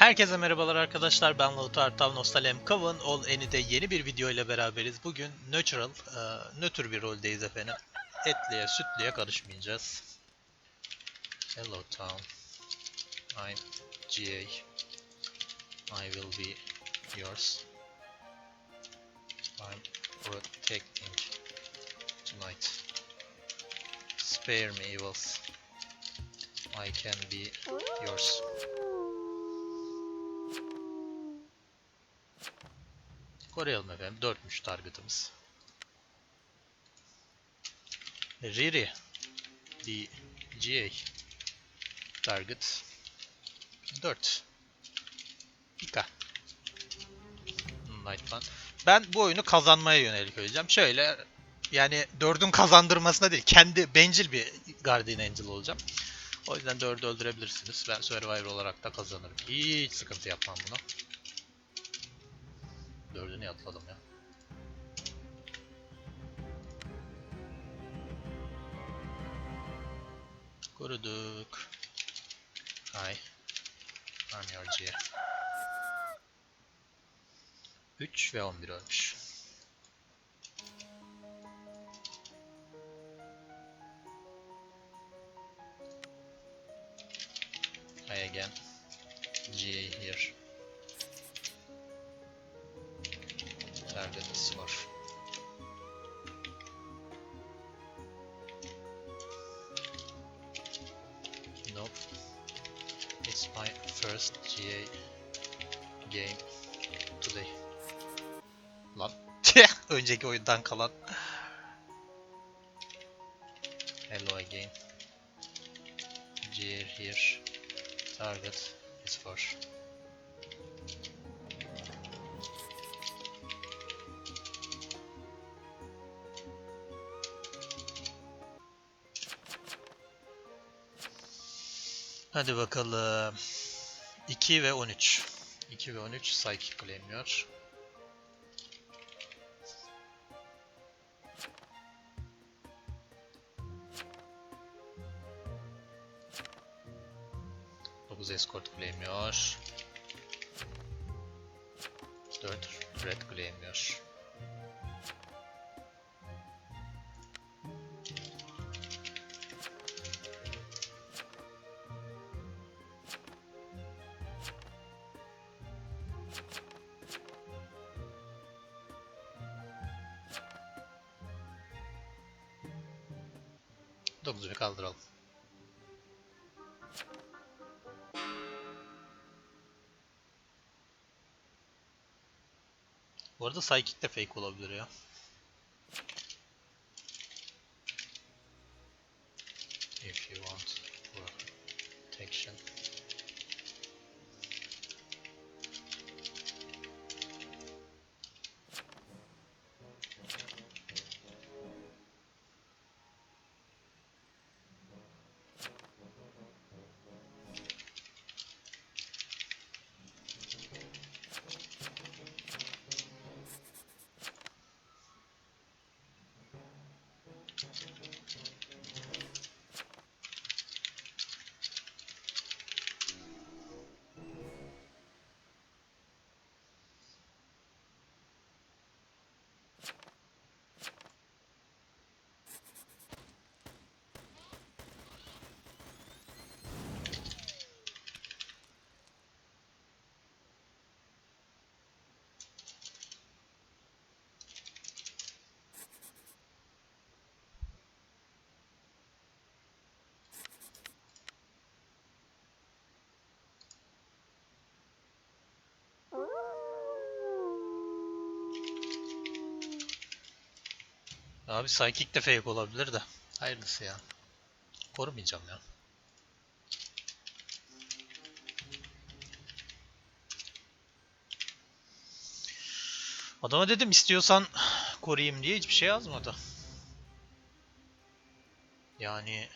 Herkese merhabalar arkadaşlar ben Lautaro Artav Nostalem Kavun All Any'de yeni bir video ile beraberiz. Bugün neutral, e, nötr bir roldeyiz efendim. Etliye sütlüye karışmayacağız. Hello town. I'm GA. I will be yours. I'm protecting tonight. Spare me evils. I can be yours. Koruyalım efendim. Dörtmüş targetımız. Riri. The GA. Target. 4. Pika. Nightman. Ben bu oyunu kazanmaya yönelik oynayacağım. Şöyle yani dördün kazandırmasına değil. Kendi bencil bir Guardian Angel olacağım. O yüzden dördü öldürebilirsiniz. Ben Survivor olarak da kazanırım. Hiç sıkıntı yapmam buna. Dördünü atladım ya. Koruduk. Hay. I'm your G. 3 ve 11 ölmüş. My first GA game today. Lan. Önceki oyundan kalan. Hello again. GA here. Target is for. Hadi bakalım. 2 ve 13. 2 ve 13 Psychic claimliyor. Dokuz Escort claimliyor. 4 Red claimliyor. Dokuzu bir kaldıralım. Bu arada Psychic de fake olabilir ya. Abi Psychic de fake olabilir de. Hayırlısı ya. Korumayacağım ya. Adama dedim istiyorsan koruyayım diye hiçbir şey yazmadı. Yani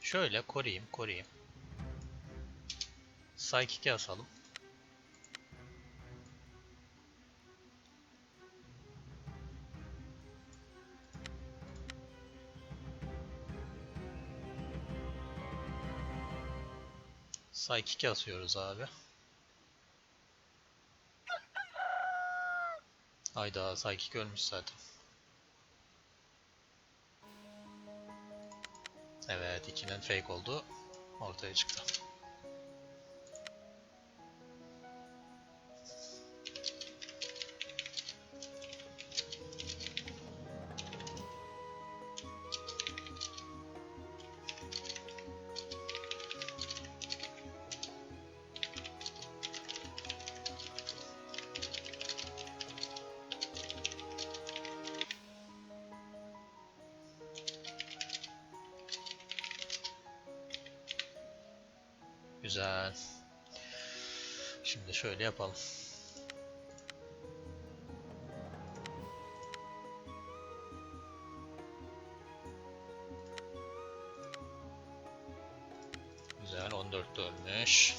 şöyle koruyayım, koruyayım. Psychic'e asalım. Psychic asıyoruz abi. Hayda Psychic ölmüş zaten. Evet ikinin fake oldu. Ortaya çıktı. Güzel. Şimdi şöyle yapalım. Güzel 14 de ölmüş.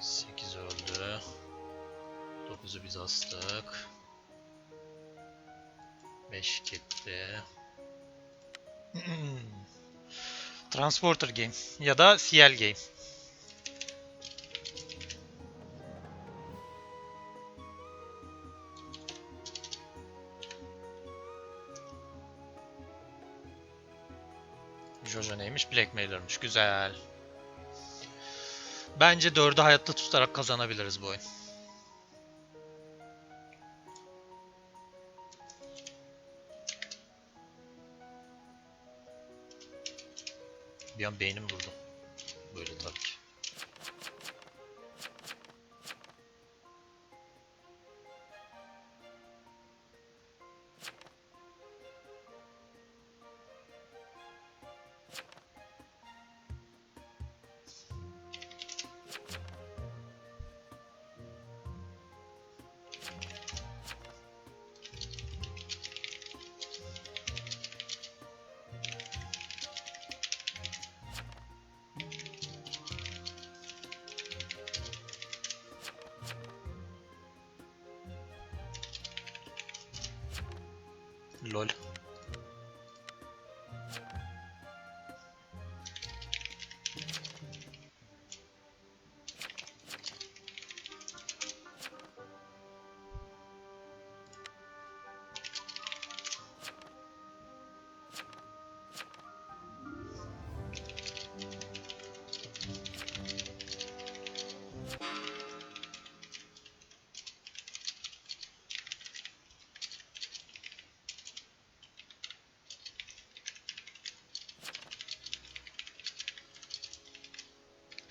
8 öldü. 9'u biz astık. 5 gitti. Transporter Game ya da CL Game. Jojo neymiş? Blackmailer'mış. Güzel. Bence 4'ü hayatta tutarak kazanabiliriz bu oyun. Bir an beynim durdu. Böyle tabii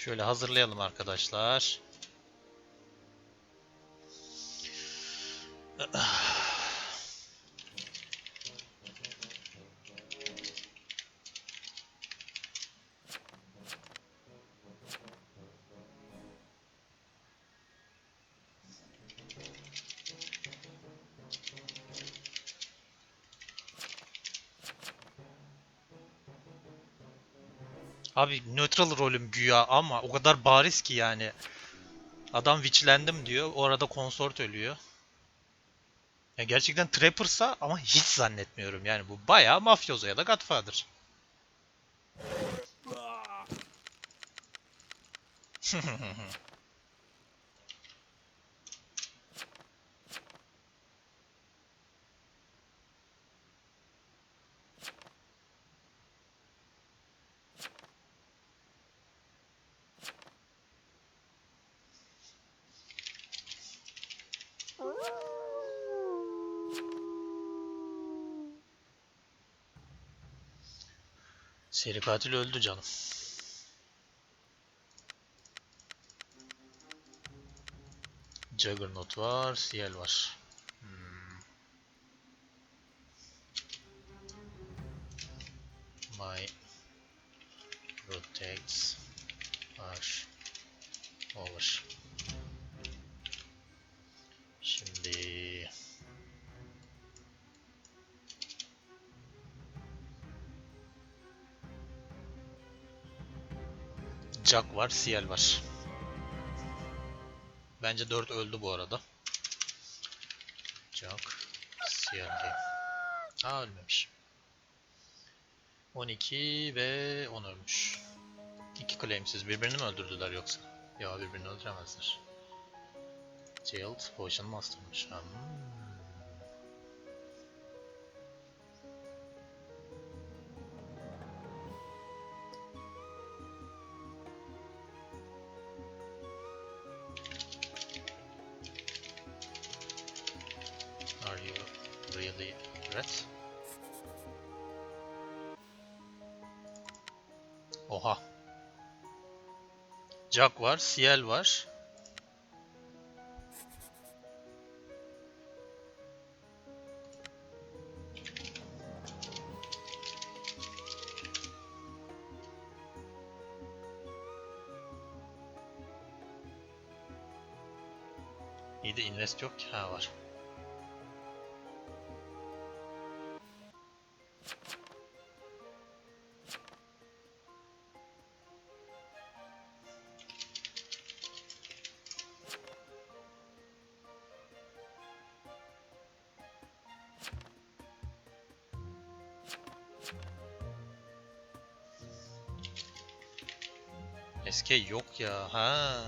Şöyle hazırlayalım arkadaşlar. Abi neutral rolüm güya ama o kadar bariz ki yani. Adam witchlendim diyor. O arada consort ölüyor. Ya gerçekten Trapper'sa ama hiç zannetmiyorum. Yani bu bayağı mafyozo ya da Godfather. Seri katil öldü canım. Juggernaut var, Ciel var. Jack var, Ciel var. Bence 4 öldü bu arada. Jack, Ciel game. Aa ölmemiş. 12 ve 10 ölmüş. İki claimsiz birbirini mi öldürdüler yoksa? Ya birbirini öldüremezler. Jailed Potion Master'mış. Hmm. Red? Oha. Jack var, Ciel var. İyi de invest yok ki. Ha var. SK yok ya. Ha.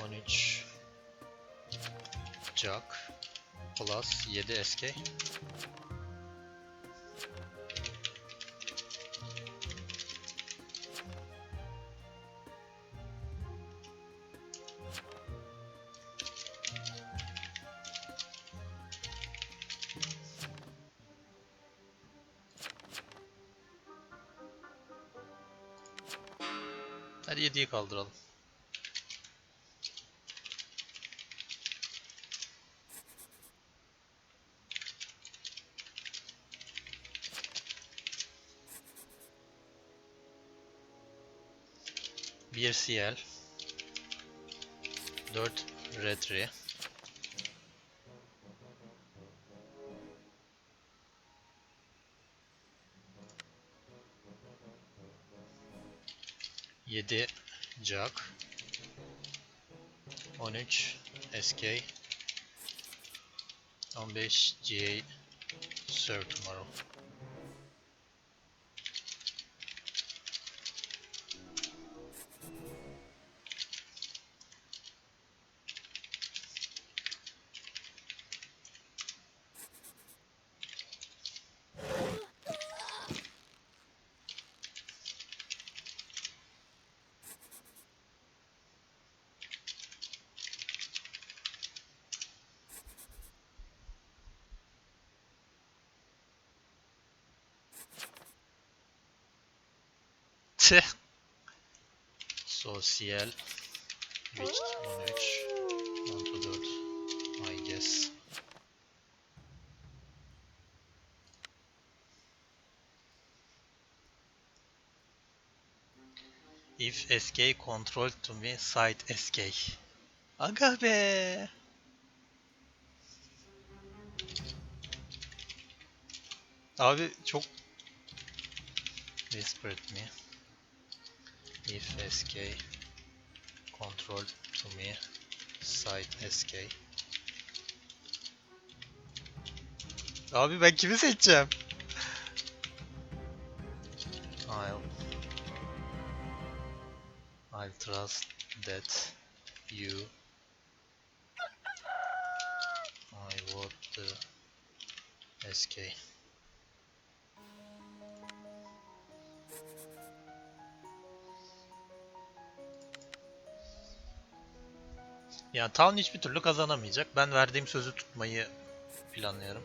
13 Jack plus 7 SK. Hadi 7'yi kaldıralım. Bir CL 4 Retri Yedi Jack. 13 SK 15 GA Sir Tomorrow Tüh. Sosyal. Reached 13. 14. I guess. If SK control to me side SK. Aga be. Abi çok whispered me. If SK control to me side SK. Abi ben kimi seçeceğim? I'll I'll trust that you I vote the SK. Yani Town hiçbir türlü kazanamayacak. Ben verdiğim sözü tutmayı planlıyorum.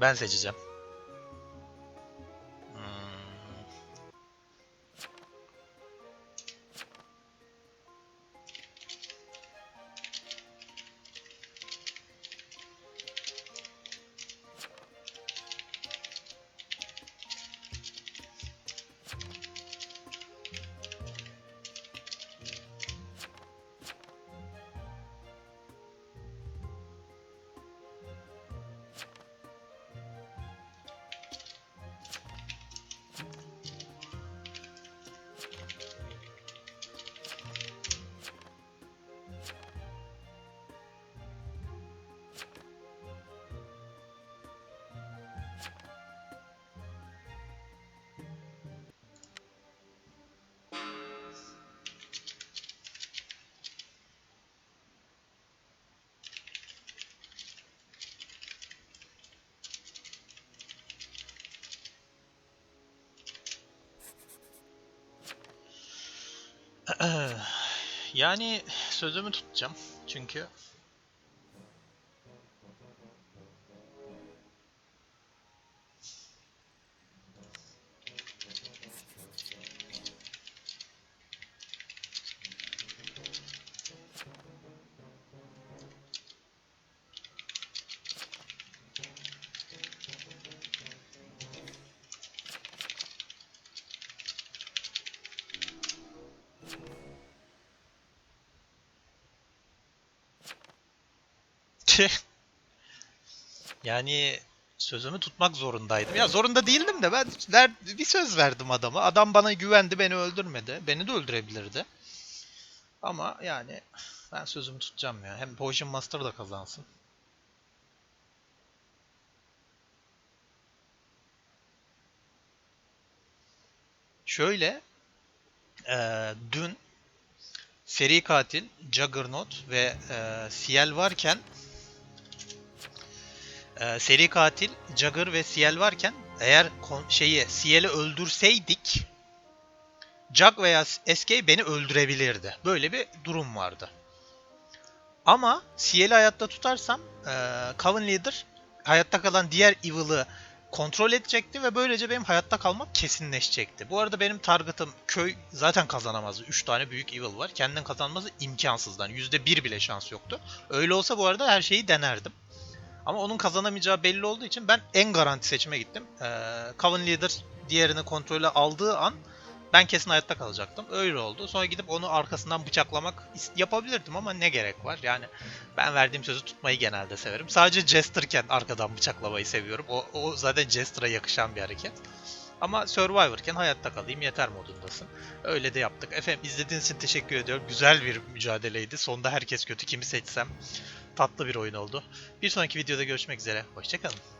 Ben seçeceğim. yani sözümü tutacağım. Çünkü yani sözümü tutmak zorundaydım. Ya zorunda değildim de ben ver, bir söz verdim adama. Adam bana güvendi, beni öldürmedi. Beni de öldürebilirdi. Ama yani ben sözümü tutacağım ya. Hem Potion Master da kazansın. Şöyle, eee, dün seri katil, Juggernaut ve eee Ciel varken eee, seri katil, Jugger ve Ciel varken eğer şeyi Ciel'i öldürseydik Jug veya SK beni öldürebilirdi. Böyle bir durum vardı. Ama Ciel'i hayatta tutarsam eee Coven Leader hayatta kalan diğer Evil'ı kontrol edecekti ve böylece benim hayatta kalmam kesinleşecekti. Bu arada benim target'ım köy zaten kazanamazdı. 3 tane büyük evil var. Kendinin kazanması imkansızdan. %1 bile şans yoktu. Öyle olsa bu arada her şeyi denerdim. Ama onun kazanamayacağı belli olduğu için ben en garanti seçime gittim. Ee, Coven Leader diğerini kontrole aldığı an ben kesin hayatta kalacaktım. Öyle oldu. Sonra gidip onu arkasından bıçaklamak yapabilirdim ama ne gerek var? Yani ben verdiğim sözü tutmayı genelde severim. Sadece Jester'ken arkadan bıçaklamayı seviyorum. O, o zaten Jester'a yakışan bir hareket. Ama Survivor'ken hayatta kalayım yeter modundasın. Öyle de yaptık. Efendim izlediğiniz için teşekkür ediyorum. Güzel bir mücadeleydi. Sonda herkes kötü. Kimi seçsem tatlı bir oyun oldu. Bir sonraki videoda görüşmek üzere. Hoşçakalın.